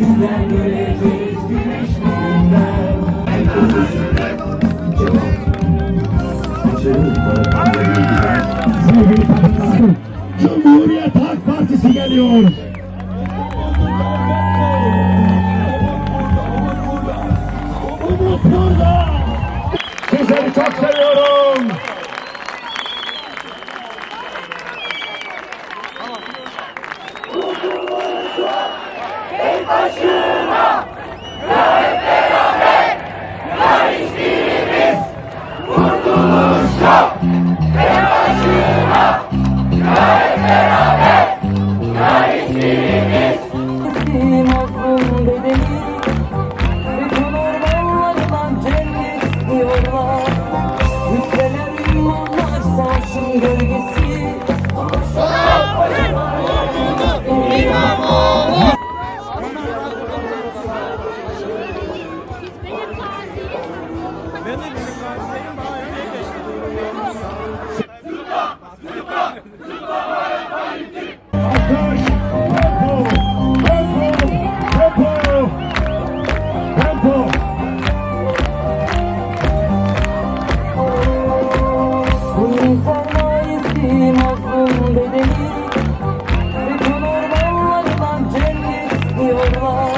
Bizler göreceğiz güneş günler Cumhuriyet Halk Partisi geliyor. Umut burada. Sizleri çok seviyorum. Umut burada başına Gör felaket Gör işliğimiz Kurtuluş yok Ve başına Gör felaket Gör işliğimiz bedeli Ve kumar mallardan cennet diyorlar